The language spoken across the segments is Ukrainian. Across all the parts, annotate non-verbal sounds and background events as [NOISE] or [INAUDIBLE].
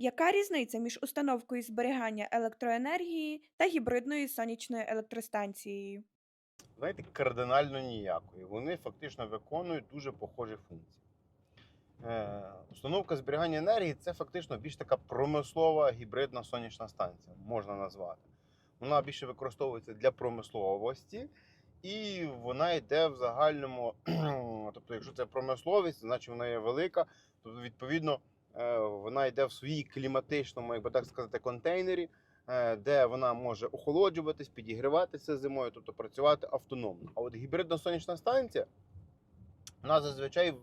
Яка різниця між установкою зберігання електроенергії та гібридною сонячною електростанцією? Знаєте, кардинально ніякої. Вони фактично виконують дуже похожі функції. Е, установка зберігання енергії це фактично більш така промислова гібридна сонячна станція, можна назвати. Вона більше використовується для промисловості, і вона йде в загальному. [CLEARS THROAT] Тобто, якщо це промисловість, значить вона є велика. Тобто, відповідно, вона йде в своїй кліматичному, як би так сказати, контейнері, е, де вона може охолоджуватись, підігріватися зимою, тобто працювати автономно. А от гібридна сонячна станція, вона зазвичай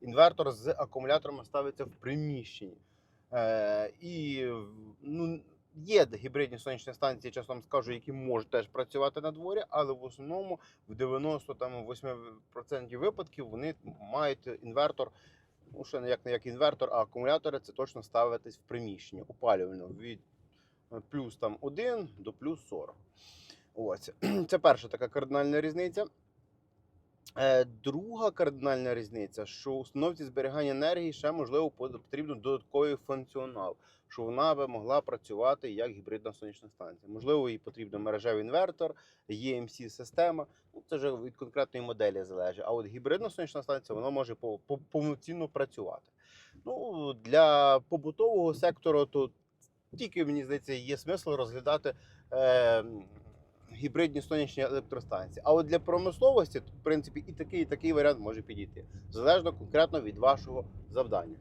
інвертор з акумуляторами ставиться в приміщенні. Е, і ну, є гібридні сонячні станції, чесно вам скажу, які можуть теж працювати на дворі, але в основному в 98% випадків вони мають інвертор. Ну, ще не як не як інвертор, а акумулятори це точно ставитись в приміщення опалювально від е, плюс там 1 до плюс 40. Ось. [CLEARS THROAT] Це перша така кардинальна різниця. Е, Друга кардинальна різниця, що у установці зберігання енергії ще можливо потрібен додатковий функціонал, що вона би могла працювати як гібридна сонячна станція. Можливо, їй потрібен мережевий інвертор, EMC система. Ну це вже від конкретної моделі залежить. А от гібридна сонячна станція вона може по- по- повноцінно працювати. Ну для побутового сектору то тільки мені здається є смисл розглядати. Гібридні сонячні електростанції. А от для промисловості, в принципі, і такий, і такий варіант може підійти. Залежно конкретно від вашого завдання.